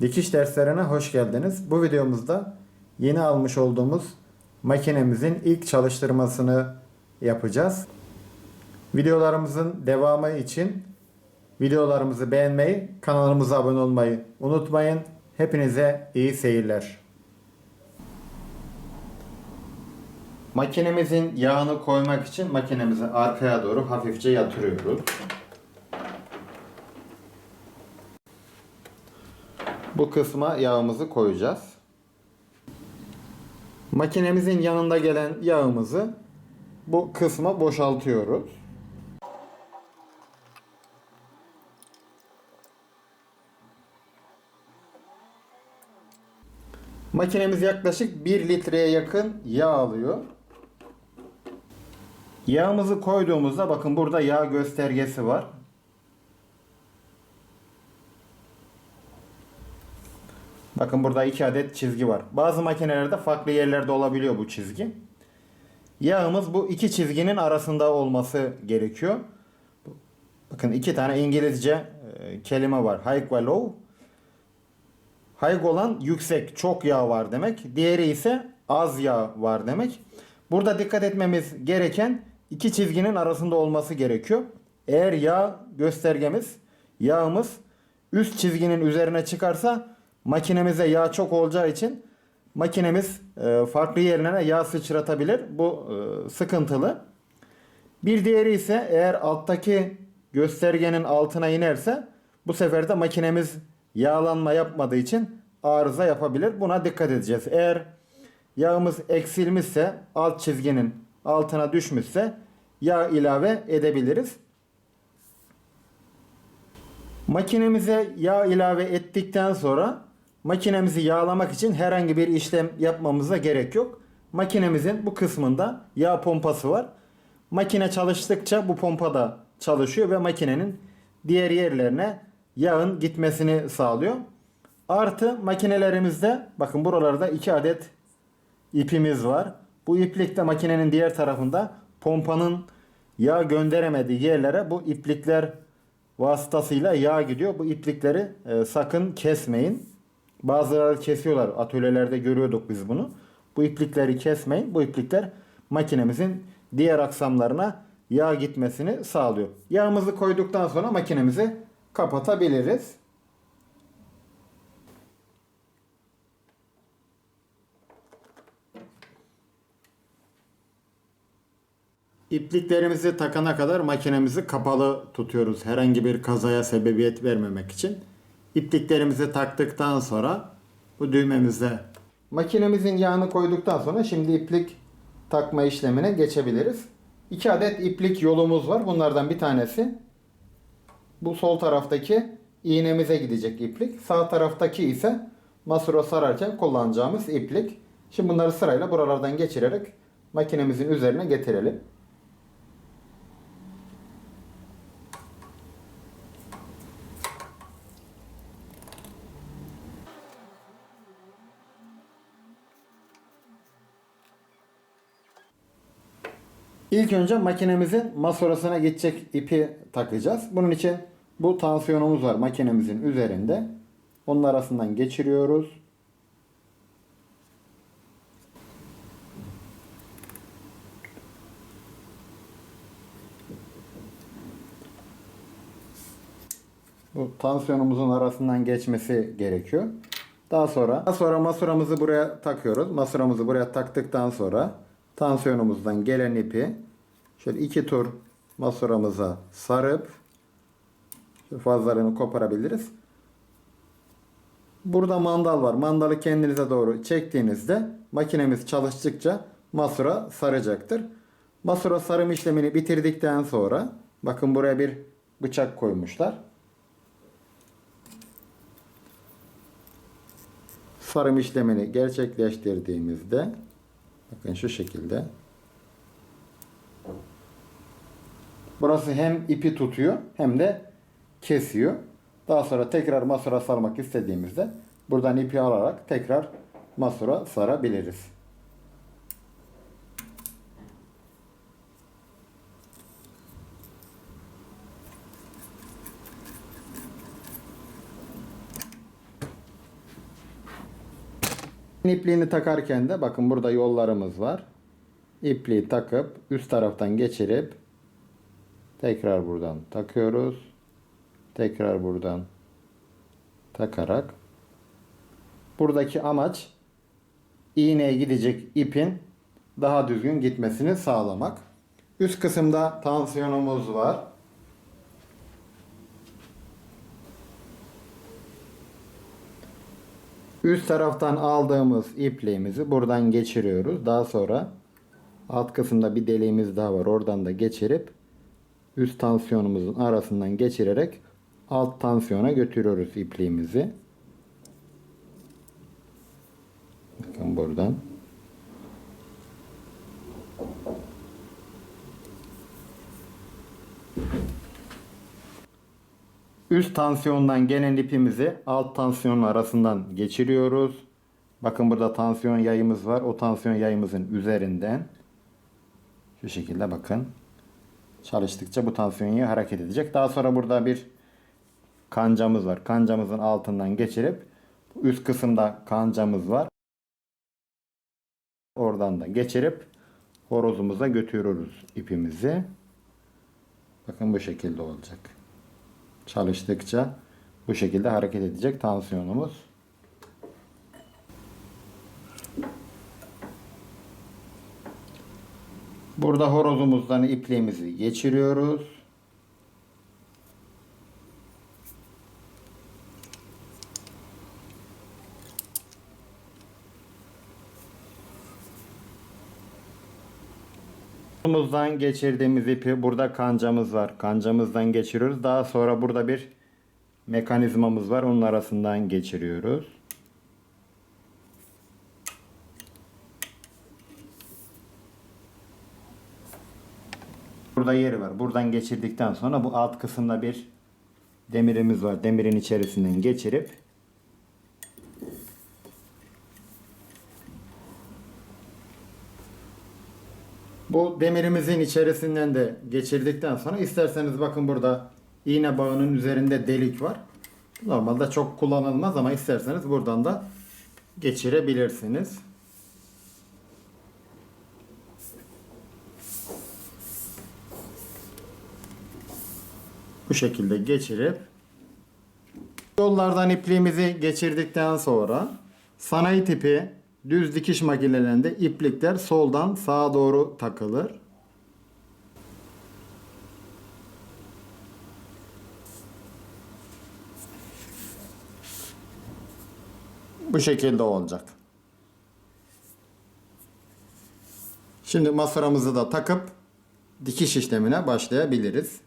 Dikiş derslerine hoş geldiniz. Bu videomuzda yeni almış olduğumuz makinemizin ilk çalıştırmasını yapacağız. Videolarımızın devamı için videolarımızı beğenmeyi, kanalımıza abone olmayı unutmayın. Hepinize iyi seyirler. Makinemizin yağını koymak için makinemizi arkaya doğru hafifçe yatırıyoruz. Bu kısma yağımızı koyacağız. Makinemizin yanında gelen yağımızı bu kısma boşaltıyoruz. Makinemiz yaklaşık 1 litreye yakın yağ alıyor. Yağımızı koyduğumuzda bakın burada yağ göstergesi var. Bakın burada iki adet çizgi var. Bazı makinelerde farklı yerlerde olabiliyor bu çizgi. Yağımız bu iki çizginin arasında olması gerekiyor. Bakın iki tane İngilizce e, kelime var. High ve low. High olan yüksek, çok yağ var demek. Diğeri ise az yağ var demek. Burada dikkat etmemiz gereken iki çizginin arasında olması gerekiyor. Eğer yağ göstergemiz, yağımız üst çizginin üzerine çıkarsa makinemize yağ çok olacağı için makinemiz e, farklı yerlerine yağ sıçratabilir. Bu e, sıkıntılı. Bir diğeri ise eğer alttaki göstergenin altına inerse bu sefer de makinemiz yağlanma yapmadığı için arıza yapabilir. Buna dikkat edeceğiz. Eğer yağımız eksilmişse alt çizginin altına düşmüşse yağ ilave edebiliriz. Makinemize yağ ilave ettikten sonra makinemizi yağlamak için herhangi bir işlem yapmamıza gerek yok. Makinemizin bu kısmında yağ pompası var. Makine çalıştıkça bu pompa da çalışıyor ve makinenin diğer yerlerine yağın gitmesini sağlıyor. Artı makinelerimizde bakın buralarda iki adet ipimiz var. Bu iplik de makinenin diğer tarafında pompanın yağ gönderemediği yerlere bu iplikler vasıtasıyla yağ gidiyor. Bu iplikleri e, sakın kesmeyin. Bazıları kesiyorlar. Atölyelerde görüyorduk biz bunu. Bu iplikleri kesmeyin. Bu iplikler makinemizin diğer aksamlarına yağ gitmesini sağlıyor. Yağımızı koyduktan sonra makinemizi kapatabiliriz. İpliklerimizi takana kadar makinemizi kapalı tutuyoruz. Herhangi bir kazaya sebebiyet vermemek için. İpliklerimizi taktıktan sonra bu düğmemizde makinemizin yağını koyduktan sonra şimdi iplik takma işlemine geçebiliriz. İki adet iplik yolumuz var. Bunlardan bir tanesi bu sol taraftaki iğnemize gidecek iplik. Sağ taraftaki ise masura sararken kullanacağımız iplik. Şimdi bunları sırayla buralardan geçirerek makinemizin üzerine getirelim. İlk önce makinemizin masorasına geçecek ipi takacağız. Bunun için bu tansiyonumuz var makinemizin üzerinde. Onun arasından geçiriyoruz. Bu tansiyonumuzun arasından geçmesi gerekiyor. Daha sonra daha sonra masuramızı buraya takıyoruz. Masuramızı buraya taktıktan sonra tansiyonumuzdan gelen ipi şöyle iki tur masuramıza sarıp şu fazlarını koparabiliriz. Burada mandal var. Mandalı kendinize doğru çektiğinizde makinemiz çalıştıkça masura saracaktır. Masura sarım işlemini bitirdikten sonra bakın buraya bir bıçak koymuşlar. Sarım işlemini gerçekleştirdiğimizde bakın şu şekilde Burası hem ipi tutuyor hem de kesiyor. Daha sonra tekrar masura sarmak istediğimizde buradan ipi alarak tekrar masura sarabiliriz. İpliğini takarken de bakın burada yollarımız var. İpliği takıp üst taraftan geçirip tekrar buradan takıyoruz. Tekrar buradan takarak buradaki amaç iğneye gidecek ipin daha düzgün gitmesini sağlamak. Üst kısımda tansiyonumuz var. Üst taraftan aldığımız ipliğimizi buradan geçiriyoruz. Daha sonra alt kısımda bir deliğimiz daha var. Oradan da geçirip üst tansiyonumuzun arasından geçirerek alt tansiyona götürüyoruz ipliğimizi. Bakın buradan. Üst tansiyondan gelen ipimizi alt tansiyonun arasından geçiriyoruz. Bakın burada tansiyon yayımız var. O tansiyon yayımızın üzerinden şu şekilde bakın. Çalıştıkça bu tansiyon yayı hareket edecek. Daha sonra burada bir kancamız var. Kancamızın altından geçirip üst kısımda kancamız var. Oradan da geçirip horozumuza götürüyoruz ipimizi. Bakın bu şekilde olacak. Çalıştıkça bu şekilde hareket edecek tansiyonumuz. Burada horozumuzdan ipliğimizi geçiriyoruz. Horozumuzdan geçirdiğimiz ipi burada kancamız var. Kancamızdan geçiriyoruz. Daha sonra burada bir mekanizmamız var. Onun arasından geçiriyoruz. Burada yeri var. Buradan geçirdikten sonra bu alt kısımda bir demirimiz var. Demirin içerisinden geçirip Bu demirimizin içerisinden de geçirdikten sonra isterseniz bakın burada iğne bağının üzerinde delik var. Normalde çok kullanılmaz ama isterseniz buradan da geçirebilirsiniz. Bu şekilde geçirip yollardan ipliğimizi geçirdikten sonra sanayi tipi düz dikiş makinelerinde iplikler soldan sağa doğru takılır. Bu şekilde olacak. Şimdi masaramızı da takıp dikiş işlemine başlayabiliriz.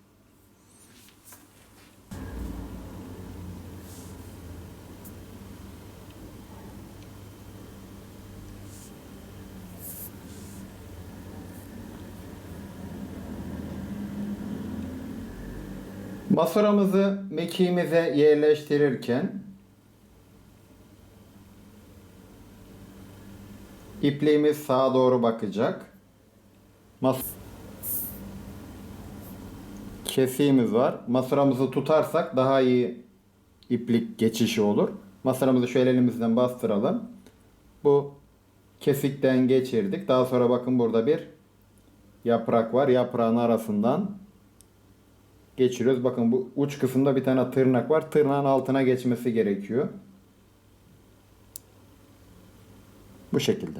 Masaramızı mekiğimize yerleştirirken ipliğimiz sağa doğru bakacak. Mas Kesiğimiz var. Masaramızı tutarsak daha iyi iplik geçişi olur. Masaramızı şöyle elimizden bastıralım. Bu kesikten geçirdik. Daha sonra bakın burada bir yaprak var. Yaprağın arasından geçiriyoruz. Bakın bu uç kısımda bir tane tırnak var. Tırnağın altına geçmesi gerekiyor. Bu şekilde.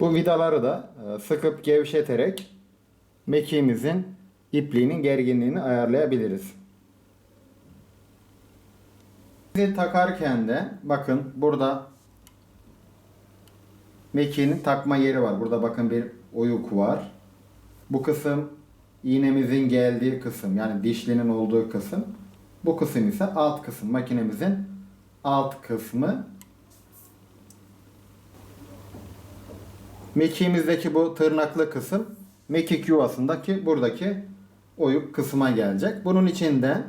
Bu vidaları da e, sıkıp gevşeterek mekiğimizin ipliğinin gerginliğini ayarlayabiliriz. Takarken de bakın burada mekiğinin takma yeri var. Burada bakın bir oyuk var. Bu kısım iğnemizin geldiği kısım yani dişlinin olduğu kısım. Bu kısım ise alt kısım makinemizin alt kısmı. Mekiğimizdeki bu tırnaklı kısım mekik yuvasındaki buradaki oyuk kısma gelecek. Bunun için de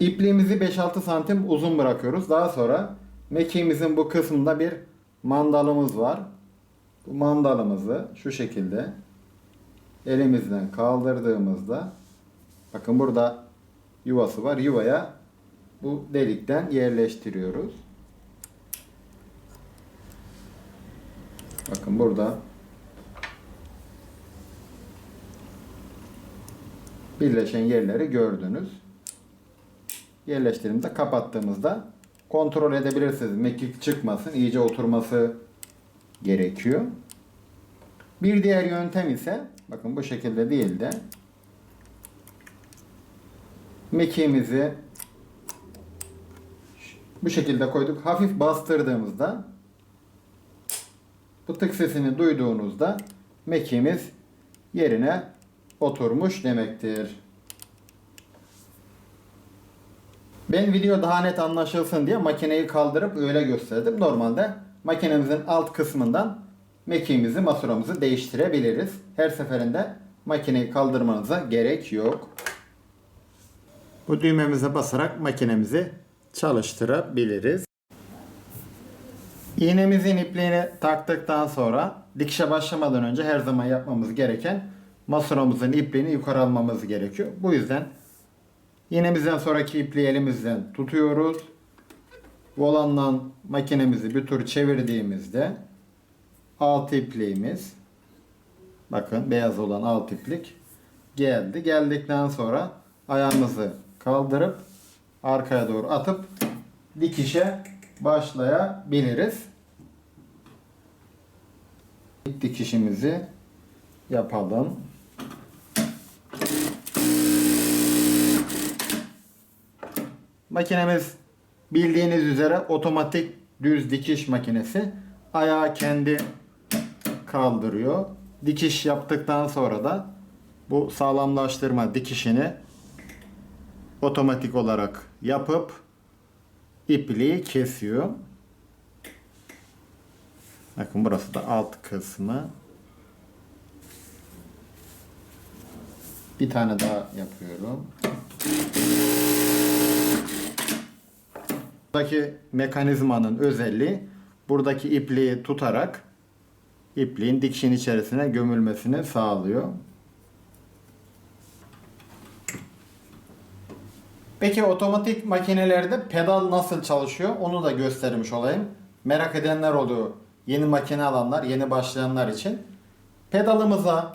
ipliğimizi 5-6 santim uzun bırakıyoruz. Daha sonra mekiğimizin bu kısmında bir mandalımız var. Bu mandalımızı şu şekilde elimizden kaldırdığımızda bakın burada yuvası var. Yuvaya bu delikten yerleştiriyoruz. Bakın burada birleşen yerleri gördünüz. Yerleştirdiğimizde kapattığımızda kontrol edebilirsiniz. Mekik çıkmasın, iyice oturması gerekiyor. Bir diğer yöntem ise bakın bu şekilde değil de mekiğimizi bu şekilde koyduk. Hafif bastırdığımızda bu tık sesini duyduğunuzda mekiğimiz yerine oturmuş demektir. Ben video daha net anlaşılsın diye makineyi kaldırıp öyle gösterdim. Normalde makinemizin alt kısmından mekiğimizi, masuramızı değiştirebiliriz. Her seferinde makineyi kaldırmanıza gerek yok. Bu düğmemize basarak makinemizi çalıştırabiliriz. İğnemizin ipliğini taktıktan sonra dikişe başlamadan önce her zaman yapmamız gereken masuramızın ipliğini yukarı almamız gerekiyor. Bu yüzden iğnemizden sonraki ipliği elimizden tutuyoruz. Volanla makinemizi bir tur çevirdiğimizde alt ipliğimiz bakın beyaz olan alt iplik geldi. Geldikten sonra ayağımızı kaldırıp arkaya doğru atıp dikişe başlayabiliriz. İlk dikişimizi yapalım. Makinemiz bildiğiniz üzere otomatik düz dikiş makinesi. Ayağı kendi kaldırıyor. Dikiş yaptıktan sonra da bu sağlamlaştırma dikişini otomatik olarak yapıp ipliği kesiyor. Bakın burası da alt kısmı. Bir tane daha yapıyorum. Buradaki mekanizmanın özelliği buradaki ipliği tutarak ipliğin dikişin içerisine gömülmesini sağlıyor. Peki otomatik makinelerde pedal nasıl çalışıyor onu da göstermiş olayım. Merak edenler oluyor. Yeni makine alanlar, yeni başlayanlar için. Pedalımıza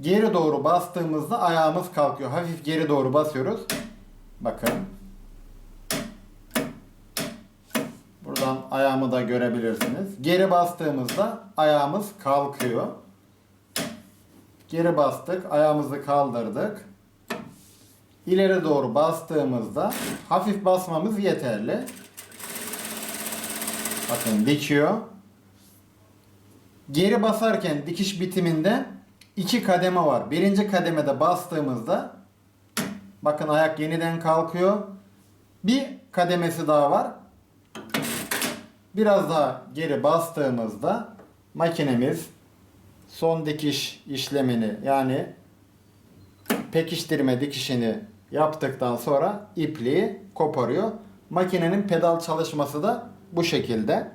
geri doğru bastığımızda ayağımız kalkıyor. Hafif geri doğru basıyoruz. Bakın. Buradan ayağımı da görebilirsiniz. Geri bastığımızda ayağımız kalkıyor. Geri bastık, ayağımızı kaldırdık. İleri doğru bastığımızda hafif basmamız yeterli. Bakın dikiyor. Geri basarken dikiş bitiminde iki kademe var. Birinci kademede bastığımızda bakın ayak yeniden kalkıyor. Bir kademesi daha var. Biraz daha geri bastığımızda makinemiz son dikiş işlemini yani pekiştirme dikişini yaptıktan sonra ipliği koparıyor. Makinenin pedal çalışması da bu şekilde.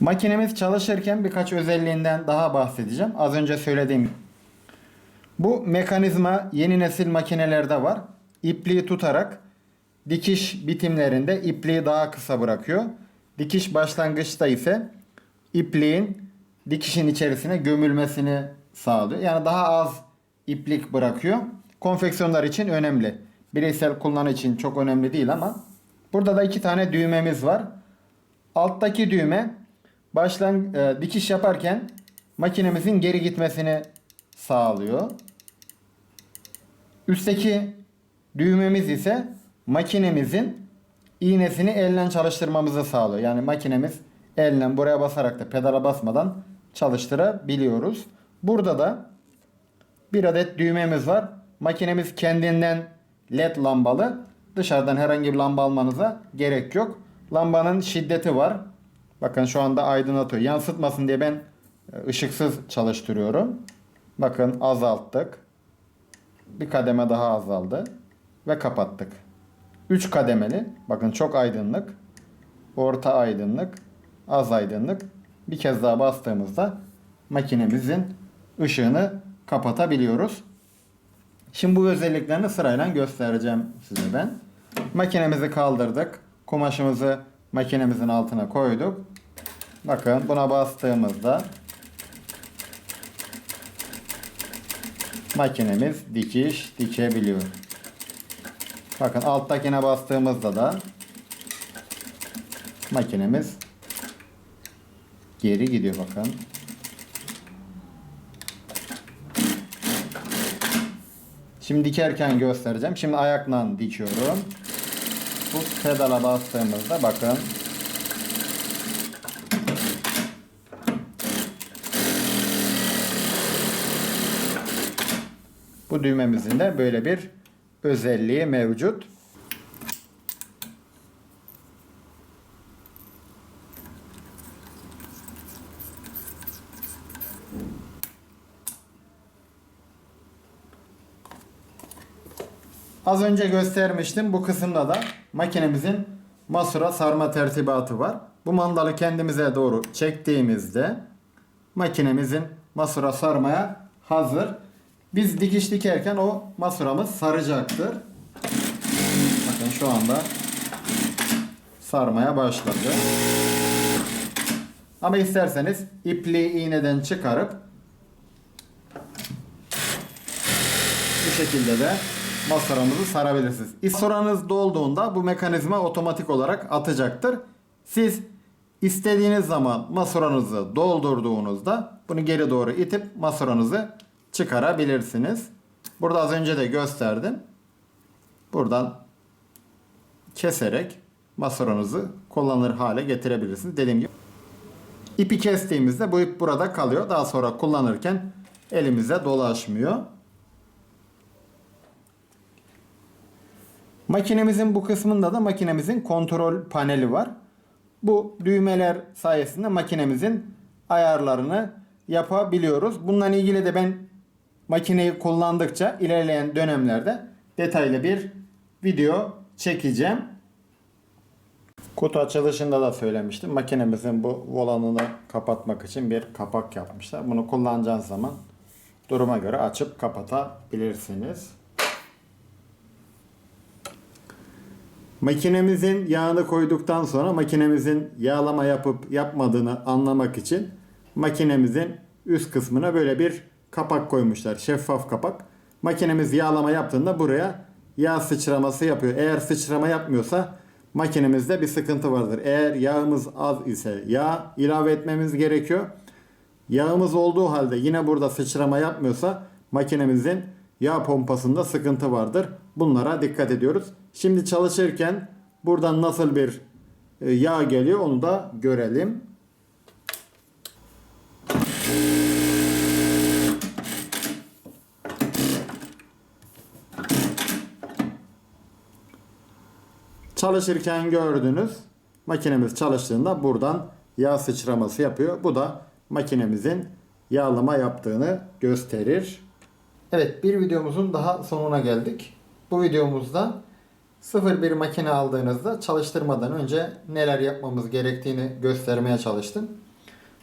Makinemiz çalışırken birkaç özelliğinden daha bahsedeceğim. Az önce söylediğim bu mekanizma yeni nesil makinelerde var. İpliği tutarak dikiş bitimlerinde ipliği daha kısa bırakıyor. Dikiş başlangıçta ise ipliğin dikişin içerisine gömülmesini sağlıyor. Yani daha az iplik bırakıyor. Konfeksiyonlar için önemli. Bireysel kullanım için çok önemli değil ama burada da iki tane düğmemiz var. Alttaki düğme başlan e, dikiş yaparken makinemizin geri gitmesini sağlıyor. Üstteki düğmemiz ise makinemizin iğnesini elle çalıştırmamızı sağlıyor. Yani makinemiz elle buraya basarak da pedala basmadan çalıştırabiliyoruz. Burada da bir adet düğmemiz var. Makinemiz kendinden led lambalı. Dışarıdan herhangi bir lamba almanıza gerek yok. Lambanın şiddeti var. Bakın şu anda aydınlatıyor. Yansıtmasın diye ben ışıksız çalıştırıyorum. Bakın azalttık. Bir kademe daha azaldı. Ve kapattık. 3 kademeli. Bakın çok aydınlık. Orta aydınlık. Az aydınlık. Bir kez daha bastığımızda makinemizin ışığını kapatabiliyoruz. Şimdi bu özelliklerini sırayla göstereceğim size ben. Makinemizi kaldırdık. Kumaşımızı makinemizin altına koyduk. Bakın buna bastığımızda makinemiz dikiş dikebiliyor. Bakın alttakine bastığımızda da makinemiz geri gidiyor bakın. Şimdi dikerken göstereceğim. Şimdi ayakla dikiyorum. Bu pedala bastığımızda bakın Bu düğmemizin de böyle bir özelliği mevcut. Az önce göstermiştim. Bu kısımda da makinemizin masura sarma tertibatı var. Bu mandalı kendimize doğru çektiğimizde makinemizin masura sarmaya hazır. Biz dikiş dikerken o masuramız saracaktır. Bakın şu anda sarmaya başladı. Ama isterseniz ipliği iğneden çıkarıp bu şekilde de masuramızı sarabilirsiniz. Masuranız dolduğunda bu mekanizma otomatik olarak atacaktır. Siz istediğiniz zaman masuranızı doldurduğunuzda bunu geri doğru itip masuranızı çıkarabilirsiniz. Burada az önce de gösterdim. Buradan keserek masuranızı kullanılır hale getirebilirsiniz. Dediğim gibi ipi kestiğimizde bu ip burada kalıyor. Daha sonra kullanırken elimize dolaşmıyor. Makinemizin bu kısmında da makinemizin kontrol paneli var. Bu düğmeler sayesinde makinemizin ayarlarını yapabiliyoruz. Bununla ilgili de ben makineyi kullandıkça ilerleyen dönemlerde detaylı bir video çekeceğim. Kutu açılışında da söylemiştim. Makinemizin bu volanını kapatmak için bir kapak yapmışlar. Bunu kullanacağınız zaman duruma göre açıp kapatabilirsiniz. Makinemizin yağını koyduktan sonra makinemizin yağlama yapıp yapmadığını anlamak için makinemizin üst kısmına böyle bir kapak koymuşlar. Şeffaf kapak. Makinemiz yağlama yaptığında buraya yağ sıçraması yapıyor. Eğer sıçrama yapmıyorsa makinemizde bir sıkıntı vardır. Eğer yağımız az ise yağ ilave etmemiz gerekiyor. Yağımız olduğu halde yine burada sıçrama yapmıyorsa makinemizin yağ pompasında sıkıntı vardır. Bunlara dikkat ediyoruz. Şimdi çalışırken buradan nasıl bir e, yağ geliyor onu da görelim. Çalışırken gördünüz. Makinemiz çalıştığında buradan yağ sıçraması yapıyor. Bu da makinemizin yağlama yaptığını gösterir. Evet bir videomuzun daha sonuna geldik. Bu videomuzda sıfır bir makine aldığınızda çalıştırmadan önce neler yapmamız gerektiğini göstermeye çalıştım.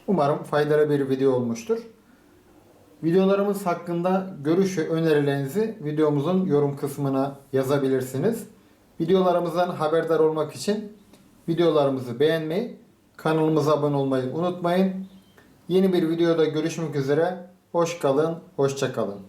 Umarım faydalı bir video olmuştur. Videolarımız hakkında görüş ve önerilerinizi videomuzun yorum kısmına yazabilirsiniz. Videolarımızdan haberdar olmak için videolarımızı beğenmeyi, kanalımıza abone olmayı unutmayın. Yeni bir videoda görüşmek üzere. Hoş kalın, hoşça kalın.